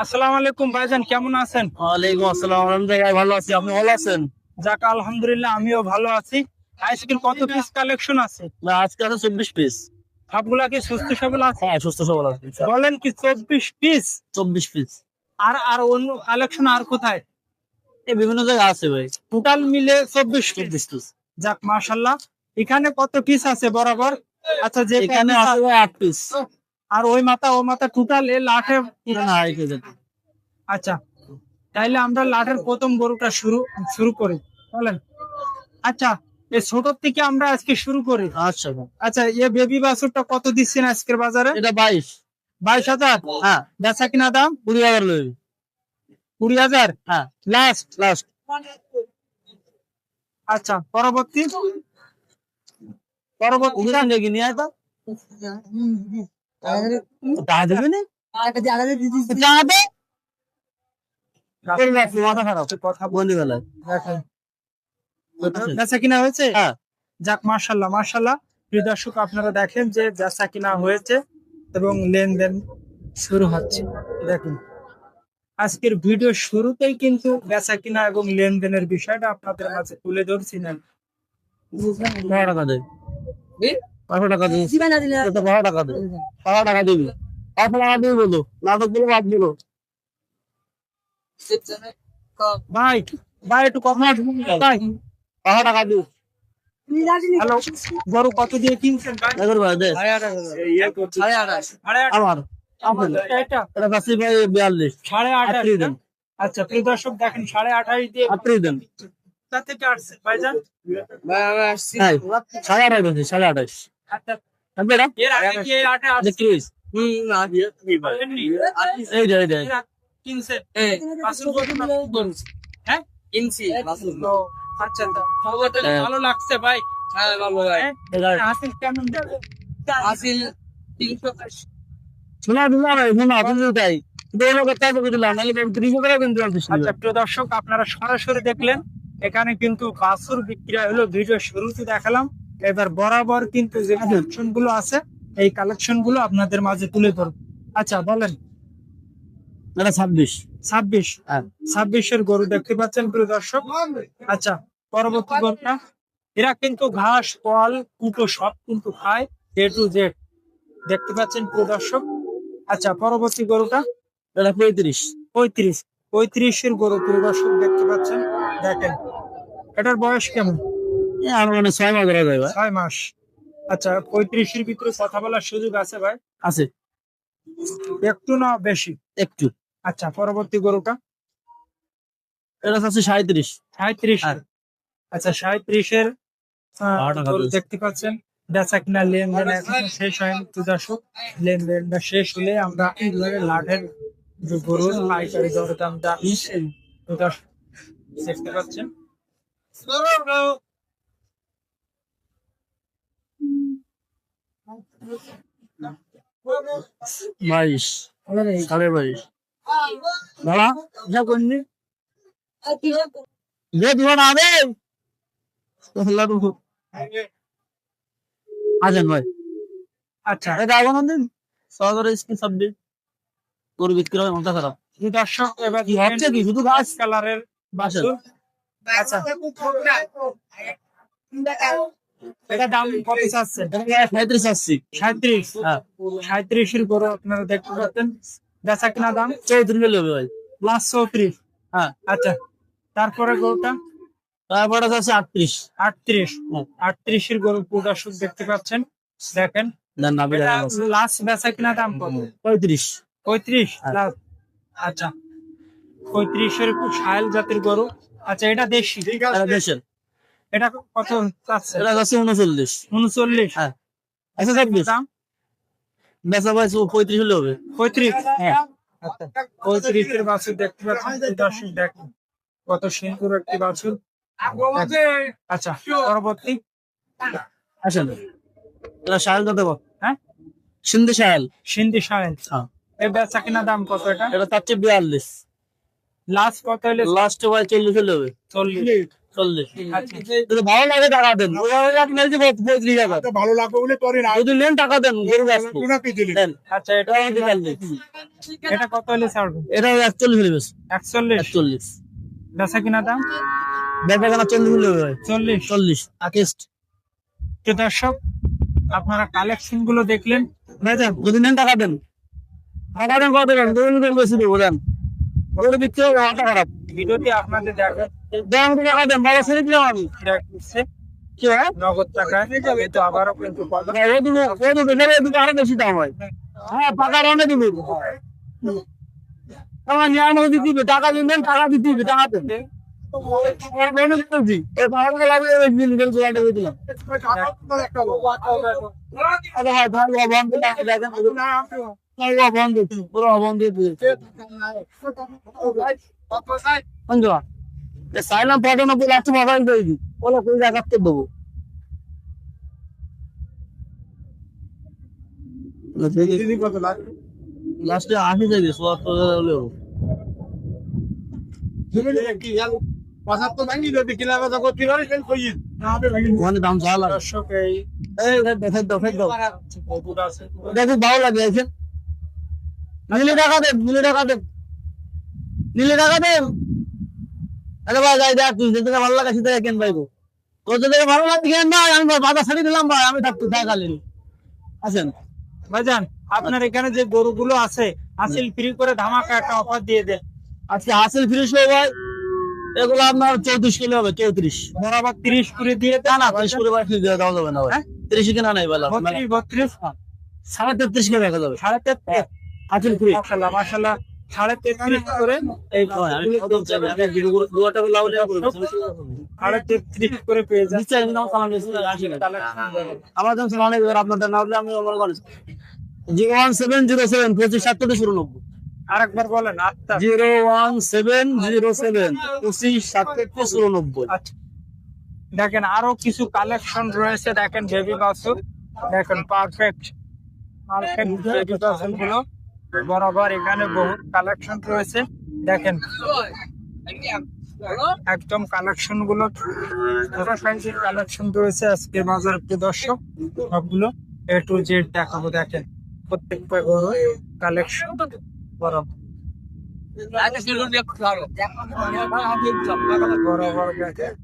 আসসালামু আলাইকুম ভাইজান কেমন আছেন? ওয়ালাইকুম আসসালাম আলহামদুলিল্লাহ ভালো আছি। আপনি ভালো আছেন? যাক আলহামদুলিল্লাহ আমিও ভালো আছি। আইসক্রিম কত পিস কালেকশন আছে? না আজকে আছে চব্বিশ পিস সবগুলা কি সুস্থ সবল আছে? হ্যাঁ সুস্থ সবল আছে বলেন কি চব্বিশ পিস চব্বিশ পিস আর আর অন্য কালেকশন আর কোথায়? এই বিভিন্ন জায়গায় আছে ভাই। টোটাল মিলে চব্বিশ পিস চব্বিশ পিস যাক মাশাল্লাহ এখানে কত পিস আছে বরাবর? আচ্ছা যে এখানে আছে আট পিস আর ওই মাথা ও মাথা টোটাল এ লাঠে আড়াই কেজি আচ্ছা তাইলে আমরা লাঠের প্রথম গরুটা শুরু শুরু করি বলেন আচ্ছা এই ছোট থেকে আমরা আজকে শুরু করি। আচ্ছা আচ্ছা এ বেবি বাছুরটা কত দিচ্ছেন আজকের বাজারে? এটা বাইশ। বাইশ হাজার? হ্যাঁ। বেচা কিনা দাম? কুড়ি হাজার লই। কুড়ি হাজার? হ্যাঁ। লাস্ট লাস্ট আচ্ছা পরবর্তী? পরবর্তী নিয়ে আয় কিনা হয়েছে? হ্যাঁ। যাক মার্শাল্লাহ মার্শাল্লাহ প্রিয় দর্শক আপনারা দেখেন যে বেচা কিনা হয়েছে এবং লেনদেন শুরু হচ্ছে। দেখুন আজকের ভিডিও শুরুতেই কিন্তু বেচা কিনা এবং লেনদেনের বিষয়টা আপনাদের মাঝে তুলে ধরছি। না বারো টাকা দে পাঁচশো টাকা দে তো বারো টাকা দে বারো টাকা দিবি। পাঁচশো টাকা দিবি বলো। নাটকগুলো বাদ দিলো। ভাই ভাই একটু কথা ভাই পাঁচশো টাকা দিবি গরু কত দিয়ে কিনছেন আমার। ভাই বিয়াল্লিশ। সাড়ে আঠাশ আচ্ছা প্রিয় দর্শক দেখেন সাড়ে আঠাশ দিয়ে দেন। কোথা থেকে আসছে? ভাইজান? হ্যাঁ সাড়ে আঠাশ বলছি সাড়ে আঠাশ। ভালো লাগছে ভাই। দর্শক আপনারা সরাসরি দেখলেন এখানে কিন্তু বাছুর বিক্রি হলো ভিডিও শুরুতে দেখালাম। এবার বরাবর কিন্তু যে কালেকশনগুলো আছে এই কালেকশনগুলো আপনাদের মাঝে তুলে ধরব। আচ্ছা বলেন। এটা ছাব্বিশ। ছাব্বিশ। হ্যাঁ। ছাব্বিশের গরু দেখতে পাচ্ছেন প্রিয় দর্শক? আচ্ছা পরবর্তী গরুটা। এরা কিন্তু ঘাস ফল কুটো সব কিন্তু খায় এ টু জেড। দেখতে পাচ্ছেন প্রিয় দর্শক? আচ্ছা পরবর্তী গরুটা? এটা পঁয়ত্রিশ। পঁয়ত্রিশ। পঁয়ত্রিশের গরু প্রিয় দর্শক দেখতে পাচ্ছেন? দেখেন। এটার বয়স কেমন? এই আমার মানে ছয় মাস ধরা যায় ভাই ছয় মাস। আচ্ছা পঁয়ত্রিশের ভিতরে কথা বলার সুযোগ আছে ভাই? আছে। একটু না বেশি? একটু। আচ্ছা পরবর্তী গরুটা? এটা আছে সাঁত্রিশ সাঁত্রিশ হ্যাঁ। আচ্ছা সাঁত্রিশের। দেখতে পাচ্ছেন। বেচা কিনা লেনদেন এখনও শেষ হয়নি তো দর্শক লেনদেনটা শেষ হলে আমরা লাঠের গরুর পাইকারি দরদামটা দেখতে পাচ্ছেন? বাইশ। সাড়ে বাইশ। দাঁড়া যা করনি যে দিব আবে আছেন ভাই। আচ্ছা। এটা আগে না দিন সহজরে স্কিন সাবজেক্ট গরু বিক্রি হয় মাথা খারাপ। দর্শক এবার কি হচ্ছে কি? শুধু গাছ? কালারের বাছুর। আচ্ছা। এটা দাম কত চাচ্ছেন? সাঁত্রিশ আসছি। সাঁত্রিশ হ্যাঁ। সাঁত্রিশের আপনারা দেখতে পাচ্ছেন। বেচা কিনা দাম? চৌত্রিশ হলে ভাই। প্লাস চৌত্রিশ হ্যাঁ। আচ্ছা তারপরে গরুটা? তারপরে আছে আটত্রিশ। আটত্রিশ হুম। আটত্রিশের গরু প্রদর্শক দেখতে পাচ্ছেন। দেখেন। লাস্ট বেচা কিনা দাম কত? পঁয়ত্রিশ। পঁয়ত্রিশ হ্যাঁ। আচ্ছা। পঁয়ত্রিশের সাহেল জাতির গরু। আচ্ছা এটা দেশি। এটা দেশের। এটা কত চাচ্ছে? এটা আছে উনচল্লিশ। উনচল্লিশ? হ্যাঁ। একশো ছাব্বিশ। দাম? বেচা ভাই পঁয়ত্রিশ হলে হবে। পঁয়ত্রিশ? হ্যাঁ। আচ্ছা পঁয়ত্রিশের বাছুর দেখতে পাচ্ছেন দর্শক দেখুন কত সুন্দর একটি বাছুর। আচ্ছা পরবর্তী। আসেন। এটা সাহেল কত বল। হ্যাঁ? সিন্ধি সাহেল সিন্ধি সাহেল হ্যাঁ। এই বেচা কিনা দাম কত এটা? এটা তার চেয়ে বিয়াল্লিশ। লাস্ট কত হলে লাস্টে ভাই চল্লিশ হলে। হবে চল্লিশ। চল্লিশ। আচ্ছা। ভালো লাগে টাকা দেন। পঁয়ত্রিশ হাজার ভালো লাগবে বলে করে না। যদি নেন টাকা দেন গরু দেন। আচ্ছা এটা এটা কত হলে ছাড়বে এটা একচল্লিশ হলে বেশ। একচল্লিশ? একচল্লিশ। বেচা কিনা দাম? বেচা কেনা চল্লিশ হলে হবে চল্লিশ। চল্লিশ। আকেস্ট তো দর্শক আপনারা কালেকশনগুলো দেখলেন। যদি নেন টাকা দেন। টাকা দেন কত দেন? দেন বেশি দেবো দেন। গরু বিক্রি হবে খারাপ। ভিডিওটি আপনাদের দেখা দেন টাকা দেন বাবা ছেড়ে দিলাম আমি। কি হয়? নগদ আবারও কিন্তু আরও বেশি দাম হয়। হ্যাঁ টাকা রানে দিবে। আমার নিয়ে নদী দিবে টাকা দিবেন টাকা দিতে দিবে টাকা দেন হ্যাঁ পুরো সাইলাম পাঠানো বলে আসতে মাথা দিতে ওলা কোন জায়গাতে দেবো লাস্টে আশি যাবে হাজার হলেও পঁচাত্তর ভাঙি যদি কিনা কথা করতে পারি সেই কই ওখানে দাম যা লাগে। দর্শক এই এই ফেক দাও ফেক দাও দেখো ভালো লাগে দেখেন নিলে টাকা দেন নিলে টাকা দেন নিলে টাকা দেন আরে ভাই যাই দেখ তুই যেতে ভালো লাগে সেটা কেন পাইবো? তোর যদি ভালো লাগে কেন না আমি বাধা ছাড়ি দিলাম ভাই আমি থাকতে দেখালেন আছেন ভাইজান আপনার এখানে যে গরুগুলো আছে হাসিল ফ্রি করে ধামাকা একটা অফার দিয়ে দেন আজকে হাসিল ফিরিস ভাই। এগুলো আপনার চৌত্রিশ কিলো হবে চৌত্রিশ। বরাবর তিরিশ করে দিয়ে না না ত্রিশ করে বার দেওয়া দেওয়া যাবে না ভাই। হ্যাঁ? ত্রিশ কিনা নাই বলা বত্রিশ বত্রিশ সাড়ে তেত্রিশ কে দেখা যাবে সাড়ে তেত্রিশ। হাসিল ফ্রি মাসাল্লাহ মাসাল্লাহ সাড়ে তেত্রিশ করে সাড়ে তেত্রিশ করে পেয়ে আমার যেমন আপনাদের নাম দিলে আমি আমার zero one seven zero seven পঁচিশ সাতটা শুরু নব্বই আরেকবার বলেন আটটা। Zero one seven zero seven. পঁচিশ নব্বই আচ্ছা। দেখেন আরও কিছু কালেকশন রয়েছে দেখেন বেবি বাসুর দেখেন পারফেক্ট পারফেক্ট বেবি বাসুরগুলো। বরাবর এখানে বহু কালেকশন রয়েছে। দেখেন একদম কালেকশনগুলো সাইজের কালেকশন রয়েছে আজকে বাজার দর্শক। সবগুলো এ টু জেড দেখাবো দেখেন। প্রত্যেকটা কালেকশন বরাবর বরাবর দেখেন